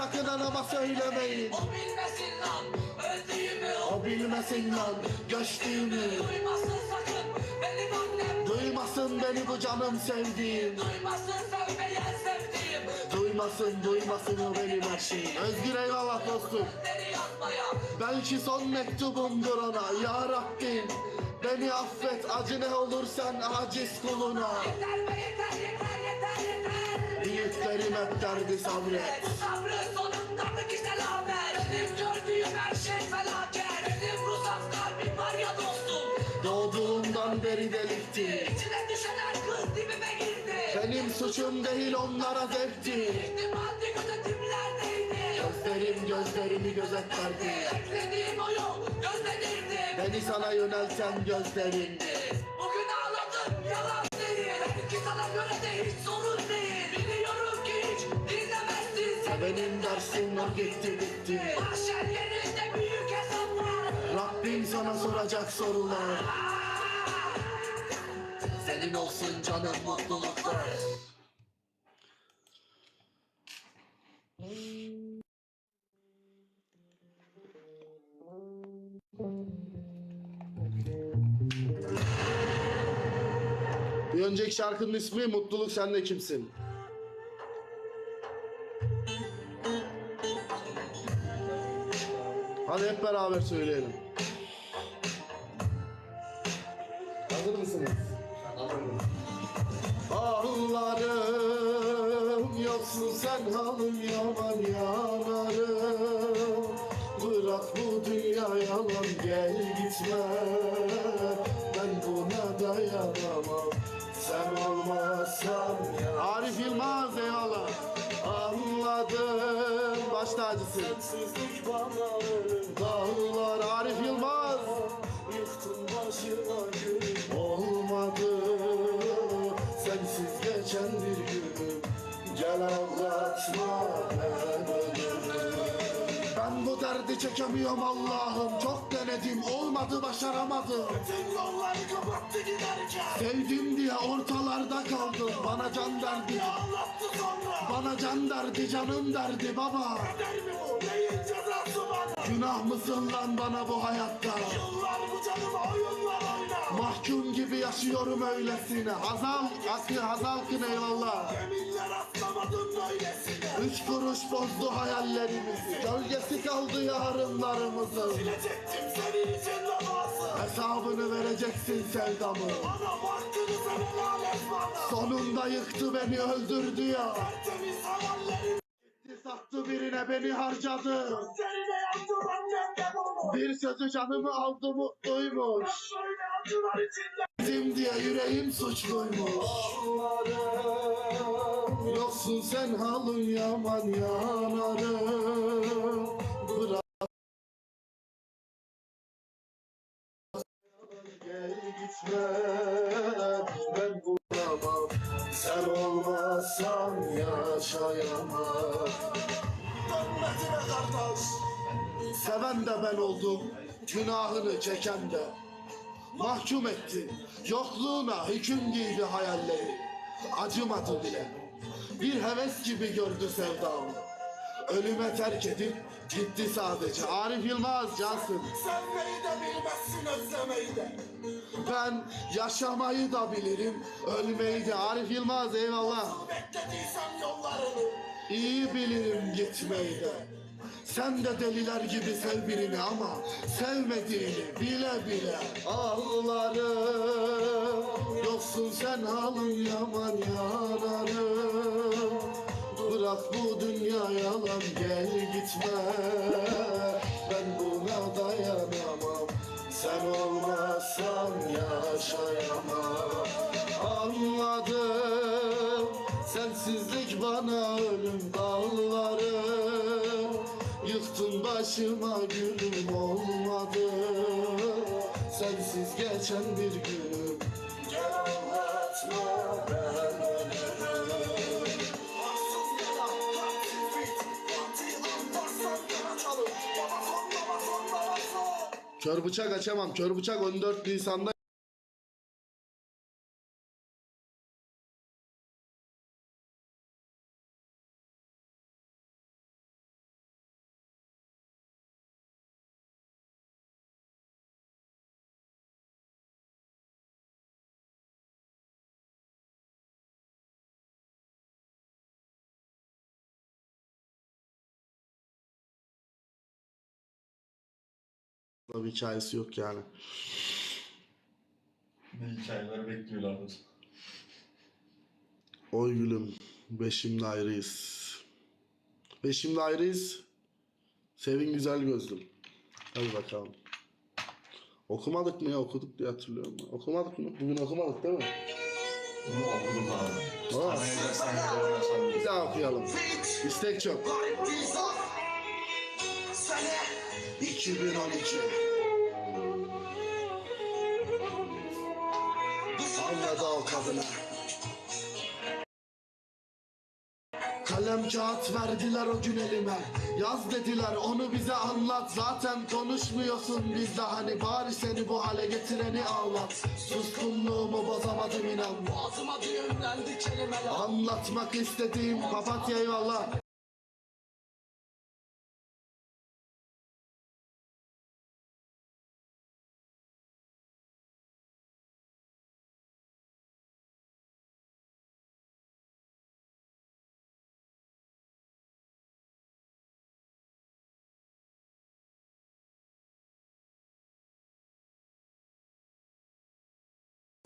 sakın anama söylemeyin. O bilmesin lan öldüğümü O bilmesin lan göçtüğümü Duymasın sakın benim annem. Duymasın beni bu canım sevdiğim. Duymasın sevmeyen sevdiğim. Duymasın duymasın o benim her şeyim. Özgür eyvallah dostum. Belki son mektubumdur ona Ya Rabbim Beni affet acı ne olursan aciz kuluna Yeter be yeter yeter yeter yeter Büyüklerim hep derdi sabret. Sabrın sonundalık işte laver Benim gördüğüm her şey felaket Benim ruhsat kalbim var ya dostum Doğduğumdan beri delikti. İçine düşen kız dibime girdi Benim suçum değil onlara zevkti. İhtimalli gözetimlerdeydi Gözlerim gözlerimi gözetlerdi Beklediğim o yol gözlenirdi Beni sana yönelten gözlerindi. Bugün ağladım yalan değil Belki sana göre de hiç sorun değil. Biliyorum ki hiç dinlemezsin sen Benim dersim var gitti bitti. Mahşer yerinde büyük hesaplar. Rabbim sana soracak sorular. Senin olsun canım mutluluklar Bir önceki şarkının ismi Mutluluk Sen de Kimsin? Hadi hep beraber söyleyelim. Hazır mısınız? Ağlarım yoksun sen halım yaman yanarım Bırak bu dünya yalan gel gitme Sensizlik bana ölüm Dağlar Arif Yılmaz. Yıktın başıma gülüm. Olmadı. Sensiz geçen bir günüm Gel ağlatma ben ölürüm. Ben bu derdi çekemiyorum Allah'ım. Çok denedim olmadı başaramadım. Bütün yolları kapattı giderken. Sevdim diye ortalarda kaldım. Bana can derdi Anlattı sonra Bana can derdi canım derdi baba. Kader mi bu? Neyin cezası bana? Günah mısın lan bana bu hayatta? Yıllar bu canıma oyunlar oynar. Mahkum gibi yaşıyorum öylesine. Hazal, Akı, Hazal Kın eyvallah. Yeminler atlamadım böylesine. Üç kuruş bozdu hayallerimizi. Gölgesi kaldı yarınlarımızın. Silecektim senin için namazı Hesabını vereceksin sevdamı Bana baktığını sen helal et bana. Sonunda yıktı beni öldürdü ya. Tertemiz hayallerim. Gitti sattı birine beni harcadı. Üzerine yandım annem de bunu Bir sözü canımı aldı mutluymuş Böyle acılar içinde. Bizim diye yüreğim suçluymuş. Yoksun sen halın yaman yanarım Gel gitme Ben bulamam. Sen olmazsan yaşayamam. Dönmesine kardeş. Seven de ben oldum Günahını çeken de. Mahkum etti Yokluğuna hüküm giydi hayalleri. Acımadı bile. Bir heves gibi gördü sevdamı. Ölüme terk edip gitti sadece. Arif Yılmaz Cansın. Sevmeyi de bilmezsin özlemeyi de. Ben yaşamayı da bilirim Ölmeyi de. Arif Yılmaz eyvallah. Beklediysem yollarını. İyi bilirim gitmeyi de. Sen de deliler gibi sev birini ama Sevmediğini bile bile. Ağlarım Yoksun sen halın yaman yanarım. Bırak bu dünya yalan gel gitme Sensiz geçen bir günüm Gel anlatma ben ölürüm. Haksız yara, haksız bit Partiyi anlarsan yana çalın. Baba son baba son baba son. Kör bıçak açamam. Kör bıçak 14 Nisan'da bir hikayesi yok yani. Ne hikayeler bekliyorlardır. Oy gülüm. Beşimde ayrıyız. Beşimde ayrıyız. Sevin güzel gözlüm. Hadi bakalım. Okumadık mı ya? Okuduk diye hatırlıyorum. ben. Okumadık mı? Bugün okumadık değil mi? Bunu okuduk abi. Aa, bir daha okuyalım. İstek çok. Garip Dizar Sene 2012. Anladı o kadına. Kalem kağıt verdiler o gün elime. Yaz dediler onu bize anlat. Zaten konuşmuyorsun bizde hani Bari seni bu hale getireni ağlat Suskunluğumu bozamadım inan. Boğazıma düğümlendi kelimeler. Anlatmak istediğim papatya eyvallah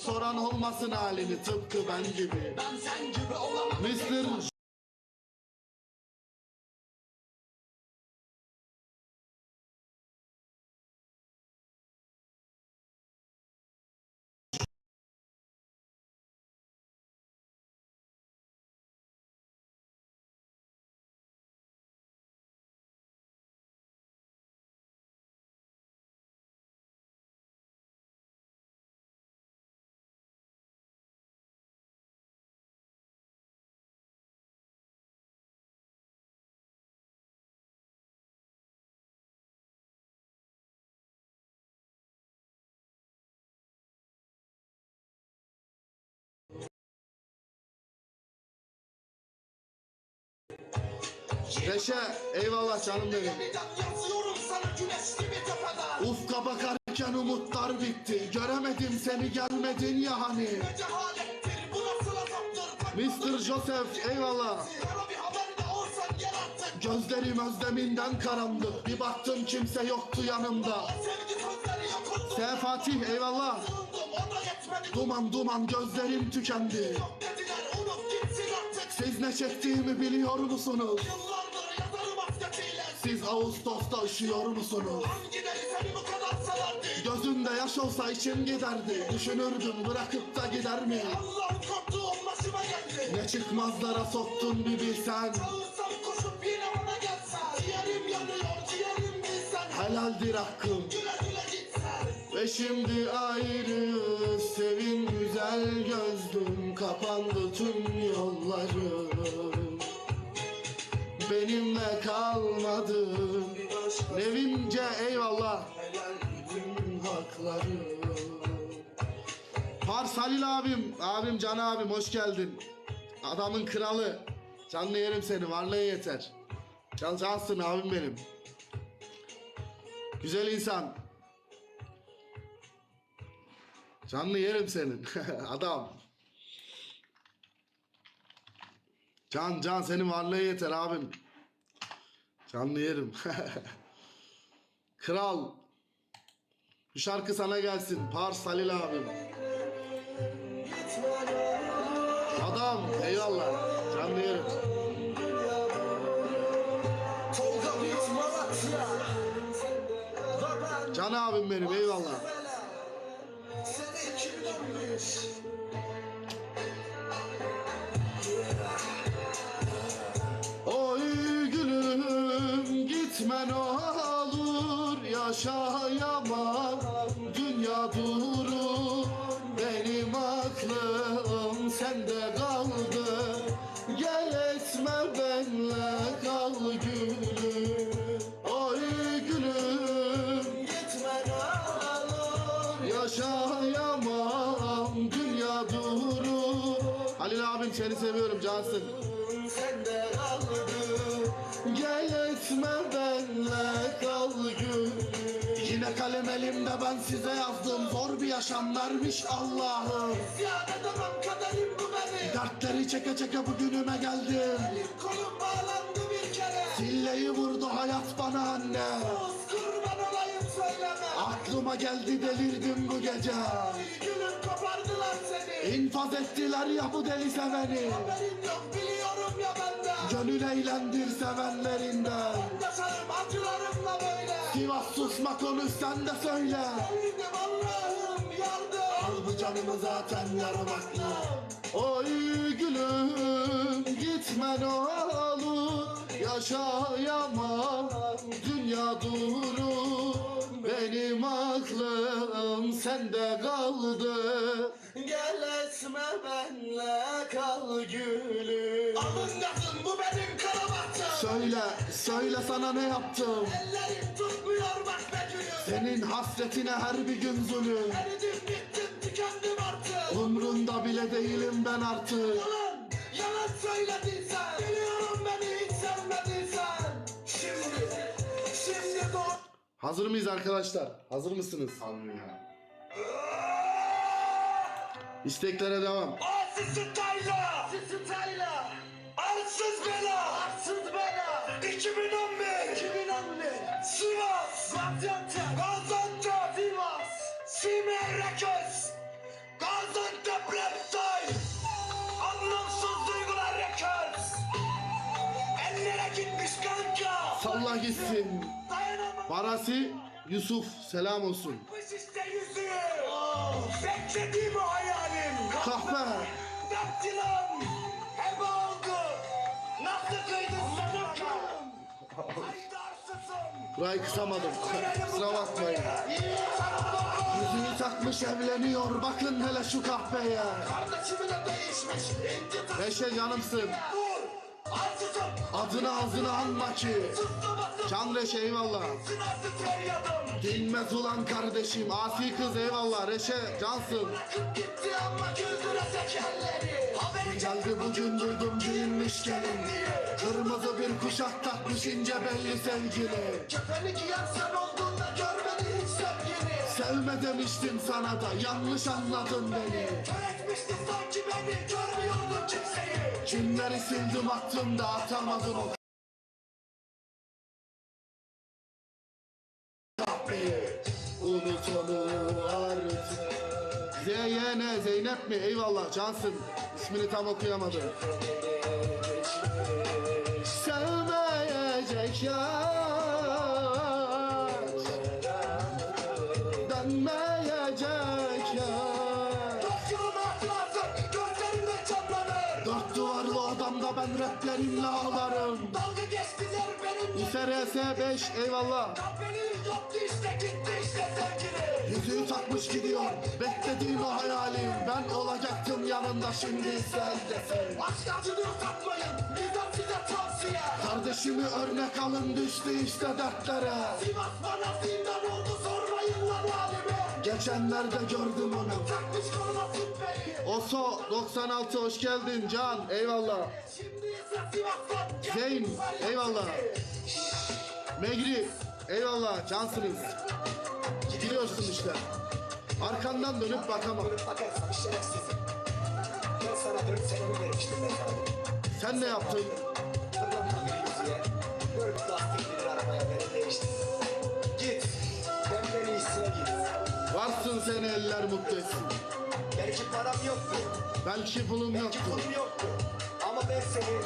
Soran olmasın halini tıpkı ben gibi Ben sen gibi olamam Mr. Reşe eyvallah canım benim. Ufka bakarken umutlar bitti. Göremedim seni gelmedin ya hani. Ne cehalettir bu nasıl azaptır? Mr. Joseph eyvallah. Gözlerim özleminden karanlık. Bir baktım kimse yoktu yanımda. Sevgi sözleri yok oldu S. Fatih eyvallah. Duman duman gözlerim tükendi. Siz ne çektiğimi biliyor musunuz? Siz Ağustos'ta üşüyor musunuz? Hangi seni bu kadar severdi Gözünde yaş olsa içim giderdi. Düşünürdüm bırakıp da gider mi? Allah'ım korktuğum başıma geldi. Ne çıkmazlara soktun bir bilsen. Çağırsam koşup yine bana gelsen. Ciğerim yanıyor ciğerim bilsen. Helaldir hakkım. Güle güle gitsen. Ve şimdi ayrı sevin güzel gözlüm. Kapandı tüm yollarım Benimle kalmadın Nevince eyvallah. Haklarım Pars Halil abim Abim Can abim hoş geldin. Adamın kralı. Canlı yerim seni varlığı yeter. Can cansın abim benim. Güzel insan. Canlı yerim senin. Adam. Can can senin varlığı yeter abim. Canlı yerim. Kral. Bu şarkı sana gelsin. Pars Halil abim. Adam eyvallah. Canlı yerim. Can abim benim eyvallah. Sene 2015 yaşayamam dünya durur Halil abim seni seviyorum cansın. Sende Gel etme benle kal gül Yine kalem elimde ben size yazdım. Zor bir yaşam vermiş Allah'ım. Ziyan edemem kaderim bu benim. Dertleri çeke çeke bugünüme geldim Elim kolum bağlandı bir kere. Silleyi vurdu hayat bana anne. Söyleme Aklıma geldi delirdim bu gece. Gülüm kopardılar seni. İnfaz ettiler ya bu deli seveni. Haberin yok biliyorum ya benden. Gönül eğlendir sevenlerinden. Yaşarım acılarımla böyle. Sivas susma konuş sen de söyle. Sevdim Allah'ım yardım. Al bu canımı zaten yarım aklı. Oy gülüm gitme ne olur. Yaşayamam dünya durur Benim aklım sende kaldı. Gel etme benle kal gülüm. Alın yakın bu benim karabahtım. Söyle söyle sana ne yaptım? Ellerim tutmuyor bak be gülüm. Senin hasretine her bir gün zulüm. Eridim bittim tükendim artık. Umrunda bile değilim ben artık. Yalan, yalan söylediysen Biliyorum beni Hazır mıyız arkadaşlar? Hazır mısınız? Sanmıyor. İsteklere devam. Asisi Tayla Asisi Tayla Arsız bela! Arsız bela! 2011 2011 Sivas! Gaziantep! Gaziantep! Sivas! Simey Reköz! Gaziantep Reptile! Anlamsız duygular Reköz! Ellere gitmiş kanka! Salla gitsin. Barasi Yusuf selam olsun. işte yüzüğü Beklediğim o hayalim Kahpe. Daktilom heba oldu. Nasıl kıydın sen bana? Haydarsızım. Burayı kısamadım. Kusura bakmayın. Yüzünü takmış evleniyor. Bakın hele şu kahpeye. Kardeşimin de değişmiş. İnci Neşe canımsın. Adını ağzına anma ki. Can Reşe eyvallah. Dinmez ulan kardeşim. Asi kız eyvallah. Reşe cansın. Geldi bugün duydum giyinmiş gelin. Kırmızı bir kuşak takmış ince belli sevgili. Kefeni giyen sen olduğunda görmedi hiç sevgini. Sevme demiştim sana da yanlış anladın beni. Kör etmişti sanki beni. Görmüyordum kimseyi. Kimleri sildim aklımda atamadım o. Unut onu artık. ZYN Zeynep mi? Eyvallah cansın. İsmini tam okuyamadım. Ağlarım Dalga geçtiler benimle. USRS 5 eyvallah Kahvenin yoktu işte gitti işte sevgili. Yüzüğü takmış gidiyor Beklediğim o hayalim Ben olacaktım yanında şimdi sen desin Aşk acını satmayın. Bizden size tavsiye. Kardeşimi örnek alın düştü işte dertlere Sivas bana zindan oldu halime. Geçenlerde gördüm onu. Oso 96 hoş geldin Can eyvallah Zeyn, eyvallah. Megri eyvallah cansınız Gidiyorsun işte Arkandan dönüp bakamam. Sen ne yaptın? Varsın seni eller mutlu etsin Belki param yoktu. Belki pulum Belki yoktu pulum yoktu. Ama ben seni,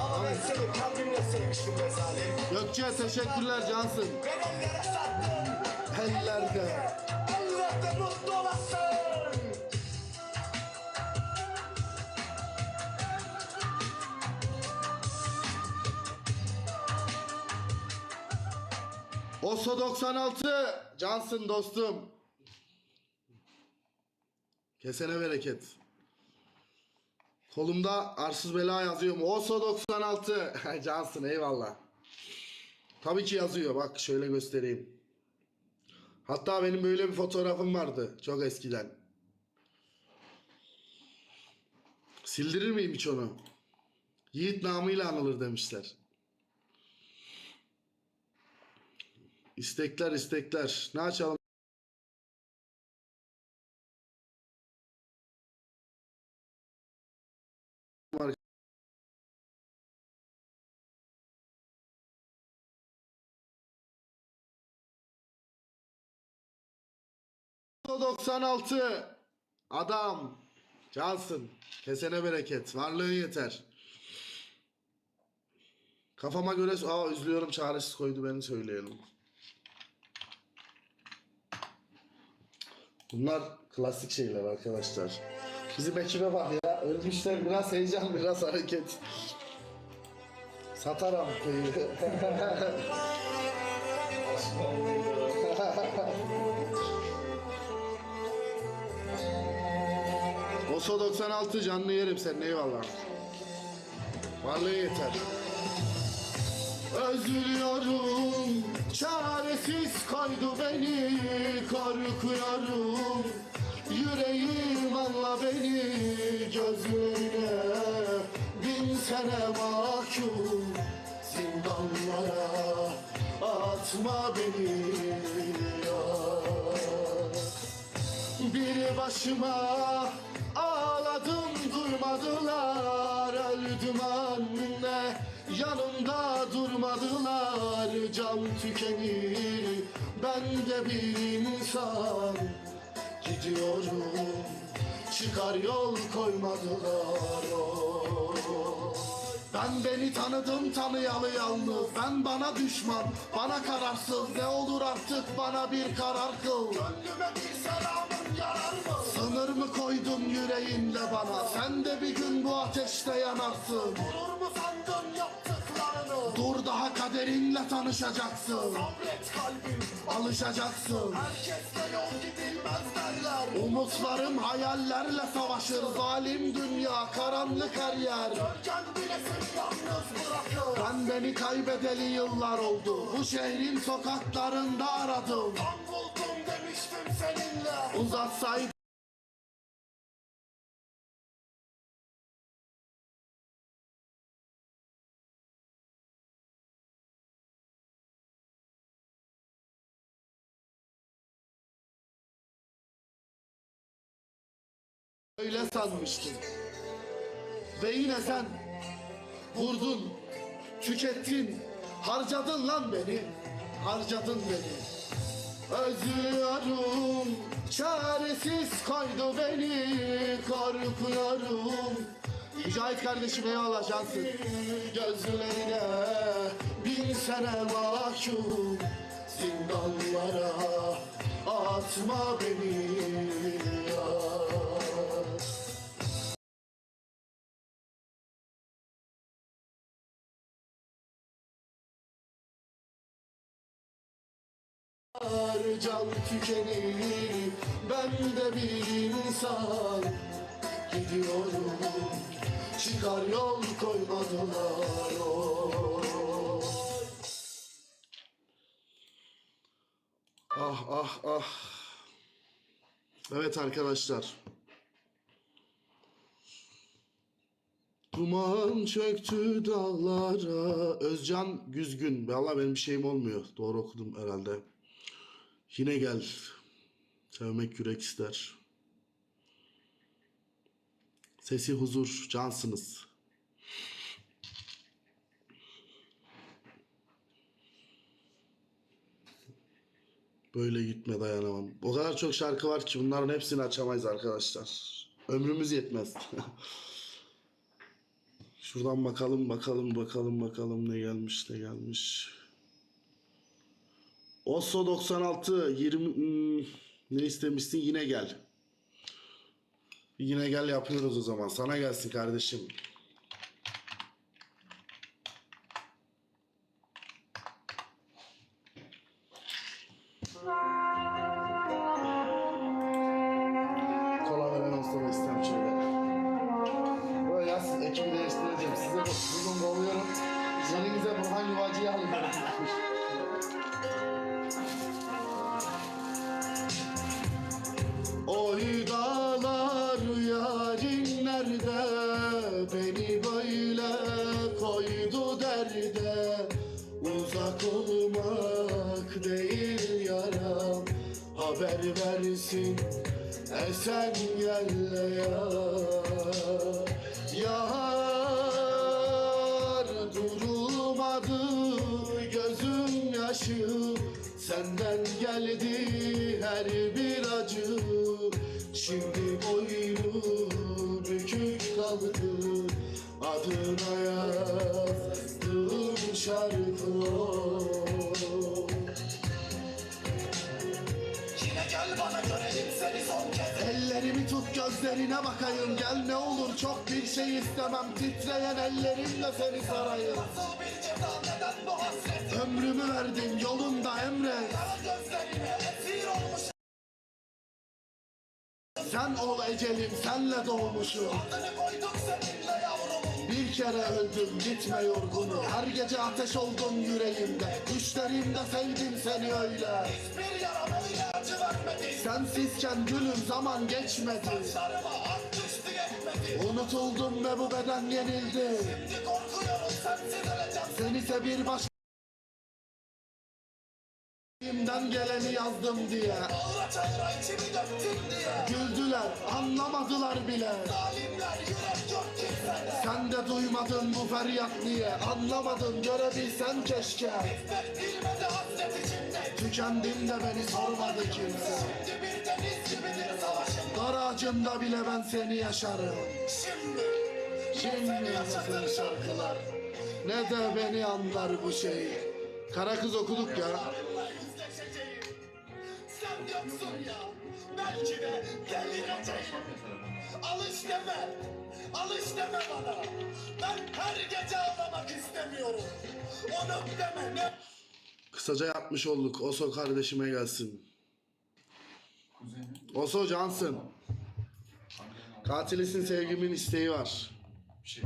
ama ben seni kalbimle sevmiştim be zalim. Gökçe teşekkürler cansın Ben ellere sattım. Ellerde Ellerde mutlu olasın. Oso 96 cansın dostum Kesene bereket Kolumda arsız bela yazıyor? Oso 96 Cansın eyvallah Tabii ki yazıyor bak şöyle göstereyim Hatta benim böyle bir fotoğrafım vardı çok eskiden Sildirir miyim hiç onu? Yiğit namıyla anılır demişler. İstekler istekler. Ne açalım? 96 Adam Cansın. Kesene bereket Varlığın yeter. Kafama göre Aa üzülüyorum çaresiz koydu beni söyleyelim. Bunlar klasik şeyler arkadaşlar. Bizim ekibe bak ya Ölmüşler biraz heyecan biraz hareket. Satarım köyü Oso 96 canlı yerim senin eyvallah. Varlığı yeter. Özlüyorum, çaresiz koydu beni, korkuyorum. Yüreğim anla beni, gözlerine bin sene mahkum. Zindanlara atma beni ya. Bir başıma ağladım durmadılar Öldüm anne yanımda durmadılar Can tükenir ben de bir insan Gidiyorum. Çıkar yol koymadılar oh. Ben beni tanıdım tanıyalı yalnız Ben bana düşman bana kararsız Ne olur artık bana bir karar kıl Gönlüme bir selamın yarar mı? Sınır mı koydun yüreğinle bana Sen de bir gün bu ateşte yanarsın Durur mu sandın yaptıklarını? Kaderinle tanışacaksın. Sabret kalbim. Alışacaksın. Herkesle yol gidilmez derler. Umutlarım hayallerle savaşır. Zalim dünya karanlık her yer. Gölgen bile seni yalnız bırakır. Ben beni kaybedeli yıllar oldu. Bu şehrin sokaklarında aradım. Kan buldum demiştim seninle. Uzatsaydı Öyle sanmıştım. Ve yine sen vurdun, tükettin, harcadın lan beni, harcadın beni. Özlüyorum, çaresiz koydu beni, korkuyorum. Mücahit kardeşim eyvallah cansın. Gözlerine bin sene mahkum, zindanlara atma beni Can tükenir. Ben de bir insan Gidiyorum. Çıkar yol koymadılar oh. Ah ah ah. Evet arkadaşlar. Duman çöktü dağlara. Özcan Güzgün. Valla benim bir şeyim olmuyor. Doğru okudum herhalde Yine gel. Sevmek yürek ister. Sesi huzur, cansınız. Böyle gitme dayanamam. O kadar çok şarkı var ki bunların hepsini açamayız arkadaşlar. Ömrümüz yetmez. Şuradan bakalım bakalım bakalım bakalım ne gelmiş ne gelmiş. Oslo 96 20 hmm, ne istemişsin yine gel. Yine gel yapıyoruz o zaman. Sana gelsin kardeşim. Burhan Yuvacı'yı alın. Oy dağlar yarim nerede? Beni böyle koydu derde. Uzak olmak değil yaram. Haber versin esen gel ya Yar Şimdi boynu bükük kaldı Adına yazdım şarkı. Yine gel bana görelim seni son kez. Ellerimi tut gözlerine bakayım. Gel ne olur çok bir şey istemem. Titreyen ellerimle seni sarayım. Nasıl bir ceza? Neden bu hasret? Ömrümü verdim yolunda emret Sen ol ecelim senle doğmuşum. Bir kere öldüm gitme yorgunum. Her gece ateş oldun yüreğimde. Düşlerimde sevdim seni öyle. Bir yaram öyle acı vermedi Sensizken gülüm zaman geçmedi. Sarıma at Unutuldum ve bu beden yenildi. Şimdi korkuyorum sensiz öleceğim Seni bir başka Elimden geleni yazdım diye. Ağla çayra içimi döktün diye. Güldüler anlamadılar bile. Zalimler yürek yok kimsede. Sen de duymadın bu feryat niye? Anlamadın görebilsen keşke. Bitmek bilmedi hasret içinde. Tükendim de beni sormadı kimse. Şimdi bir deniz gibidir savaşım Dar ağacında bile ben seni yaşarım. Şimdi Şimdi yaşasın şarkılar. Ne de beni anlar bu şey. Kara kız okuduk ya Sen yoksun ya. Belki de delireceğim Alış deme Alış deme bana. Ben her gece ağlamak istemiyorum. Onu deme ne? Kısaca yapmış olduk. Oso kardeşime gelsin. Oso cansın. Katilisin sevgimin isteği var. Bir şey.